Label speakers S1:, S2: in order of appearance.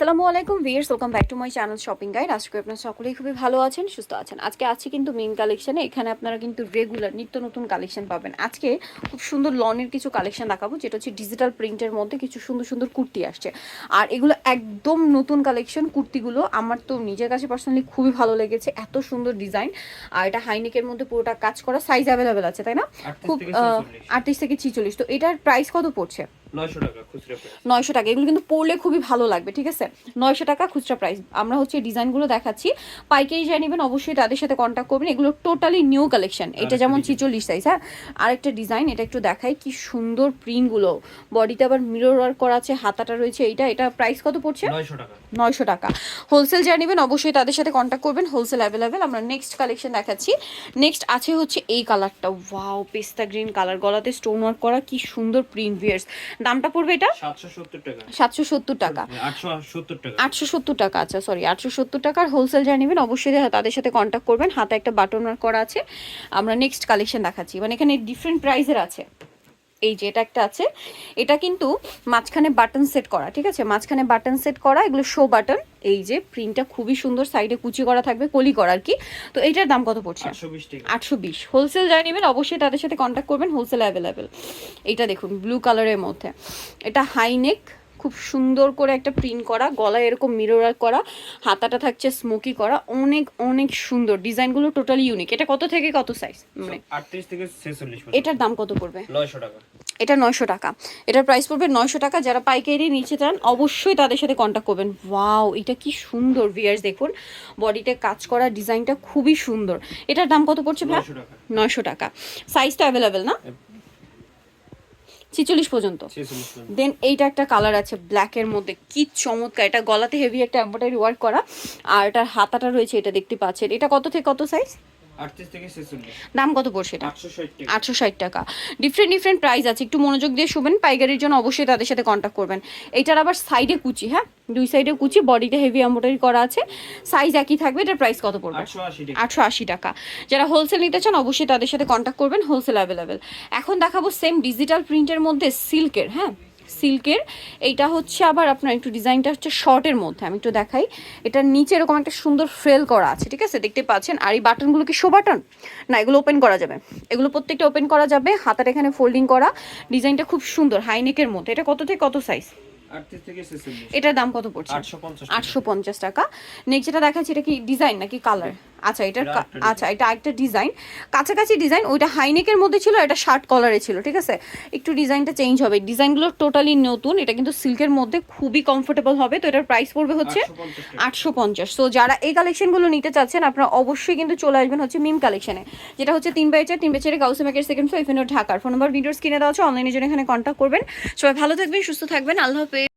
S1: আসসালামু আলাইকুম viewers welcome back to my channel shopping guide. আজকে আপনারা সকলেই খুবই ভালো আছেন সুস্থ আছেন। আজকে আছি কিন্তু মেন কালেকশনে এখানে আপনারা কিন্তু রেগুলার নিত্য নতুন কালেকশন পাবেন। আজকে খুব সুন্দর লনের কিছু কালেকশন দেখাবো যেটা হচ্ছে ডিজিটাল প্রিন্টের মধ্যে কিছু সুন্দর সুন্দর কুর্তি আসছে। আর এগুলো একদম নতুন কালেকশন কুর্তিগুলো আমার তো নিজের কাছে পার্সোনালি খুবই ভালো লেগেছে এত সুন্দর ডিজাইন আর এটা হাইনেকের মধ্যে পুরোটা কাজ করা সাইজ অ্যাভেলেবেল আছে তাই না? খুব
S2: থেকে
S1: আহ,
S2: 46
S1: আটত্রিশ থেকে ছিচল্লিশ। তো এটার প্রাইস কত পড়ছে?
S2: নয়শো টাকা
S1: এগুলো কিন্তু পরলে খুবই ভালো লাগবে ঠিক আছে? নয়শো টাকা খুচরা প্রাইস আমরা হচ্ছে ডিজাইনগুলো দেখাচ্ছি। পাইকারি যা নেবেন অবশ্যই তাদের সাথে কন্ট্যাক্ট করবেন। এগুলো টোটালি নিউ কালেকশন এটা যেমন। ছিচল্লিশ সাইজ হ্যাঁ? আরেকটা ডিজাইন এটা একটু দেখাই কি সুন্দর প্রিন্টগুলো বডিতে আবার মিরর ওয়ার্ক করা আছে হাতাটা রয়েছে এইটা। এটা প্রাইস কত পড়ছে?
S2: নয়শো টাকা।
S1: হোলসেল যা নেবেন অবশ্যই তাদের সাথে কন্ট্যাক্ট করবেন হোলসেল অ্যাভেলেবেল আমরা নেক্সট কালেকশন দেখাচ্ছি। নেক্সট আছে হচ্ছে এই কালারটা ওয়াও পেস্তা গ্রিন কালার গলাতে স্টোন ওয়ার্ক করা কি সুন্দর প্রিন্ট ভিয়ার্স দামটা পড়বে এটা?
S2: সাতশো সত্তর টাকা।
S1: টাকা।
S2: আটশো সত্তর টাকা।
S1: আচ্ছা সরি আটশো সত্তর টাকার হোলসেল যা নেবেন অবশ্যই তাদের সাথে কন্ট্যাক্ট করবেন। হাতে একটা বাটন করা আছে। আমরা নেক্সট কালেকশন দেখাচ্ছি। মানে এখানে ডিফারেন্ট প্রাইসের আছে। এই যে এটা একটা আছে এটা কিন্তু মাঝখানে বাটন সেট করা ঠিক আছে? মাঝখানে বাটন সেট করা এগুলো শো বাটন এই যে প্রিন্টটা খুবই সুন্দর সাইডে কুচি করা থাকবে কলি করা আর কি। তো এটার দাম কত পড়ছে?
S2: আটশো বিশ
S1: হোলসেল যাই নেবেন অবশ্যই তাদের সাথে কন্ট্যাক্ট করবেন হোলসেল অ্যাভেলেবেল এটা দেখুন ব্লু কালারের মধ্যে। এটা হাইনেক খুব সুন্দর করে একটা প্রিন্ট করা গলায় এরকম মিরর করা হাতাটা থাকছে স্মোকি করা অনেক অনেক সুন্দর। ডিজাইনগুলো টোটালি ইউনিক এটা কত থেকে কত সাইজ মানে
S2: আটত্রিশ থেকে ছেচল্লিশ
S1: এটার দাম কত পড়বে?
S2: নয়শো টাকা।
S1: এটা নয়শো টাকা। এটার প্রাইস পড়বে নয়শো টাকা। যারা পাইকারি নিচে চান অবশ্যই তাদের সাথে কন্ট্যাক্ট করবেন। ওয়াও এটা কি সুন্দর ভিয়ার্স দেখুন। বডিতে কাজ করা ডিজাইনটা খুবই সুন্দর। এটার দাম কত পড়ছে ভাই
S2: নয়শো টাকা।
S1: নয়শো টাকা। সাইজ তো অ্যাভেলেবেল না? ছিচল্লিশ পর্যন্ত। দেন এইটা একটা কালার আছে ব্ল্যাকের মধ্যে। কি চমৎকার। এটা গলাতে হেভি একটা এম্ব্রয়ডারি ওয়ার্ক করা। আর এটার হাতাটা রয়েছে এটা দেখতে পাচ্ছেন। এটা কত থেকে কত সাইজ দাম কত পড়ছে এটা?
S2: আটশো ষাট টাকা।
S1: ডিফারেন্ট ডিফারেন্ট প্রাইস আছে। একটু মনোযোগ দিয়ে শুবেন পাইকারির জন্য অবশ্যই তাদের সাথে কন্ট্যাক্ট করবেন। এটার আবার সাইডে কুচি হ্যাঁ? দুই সাইডে কুচি বডিতে হেভি এম্ব্রয়ডারি করা আছে। সাইজ একই থাকবে এটার প্রাইস কত পড়বে?
S2: আটশো আশি টাকা।
S1: যারা হোলসেল নিতে চান অবশ্যই তাদের সাথে কন্ট্যাক্ট করবেন হোলসেল অ্যাভেলেবেল এখন দেখাবো সেম ডিজিটাল প্রিন্টের মধ্যে সিল্কের হ্যাঁ? সিল্কের। এইটা হচ্ছে আবার আপনার একটু ডিজাইনটা হচ্ছে শর্টের মধ্যে। আমি একটু দেখাই। এটার নিচে এরকম একটা সুন্দর ফ্রেল করা আছে ঠিক আছে? দেখতে পাচ্ছেন? আর এই বাটনগুলো কি শো বাটন না এগুলো ওপেন করা যাবে। এগুলো প্রত্যেকটা ওপেন করা যাবে। হাতার এখানে ফোল্ডিং করা। ডিজাইনটা খুব সুন্দর হাইনেকের মধ্যে। এটা কত থেকে কত সাইজ এটার দাম কত পড়ছে?
S2: আটশো পঞ্চাশ
S1: টাকা। নেক্সট যেটা দেখাচ্ছি এটা কি ডিজাইন নাকি কালার আচ্ছা
S2: এটা
S1: আচ্ছা এটা একটা ডিজাইন কাছাকাছি ডিজাইন ওইটা হাইনেকের মধ্যে ছিল এটা শার্ট কলারে ছিল ঠিক আছে? একটু ডিজাইনটা চেঞ্জ হবে। ডিজাইনগুলো টোটালি নতুন এটা কিন্তু সিল্কের মধ্যে খুবই কমফোর্টেবল হবে। তো এটার প্রাইস পড়বে হচ্ছে আটশো পঞ্চাশ। তো যারা এই কালেকশনগুলো নিতে চাচ্ছেন আপনারা অবশ্যই কিন্তু চলে আসবেন হচ্ছে মিম কালেকশনে যেটা হচ্ছে তিন বাই চার তিন বাই চারে গাউসে মেকের সেকেন্ড ফ্লোর এফএনও ঢাকার। ফোন নাম্বার ভিডিওস কিনে দেওয়া আছে অনলাইনের জন্য এখানে কন্ট্যাক্ট করবেন। সবাই ভালো থাকবেন সুস্থ থাকবেন। আল্লাহ হাফেজ।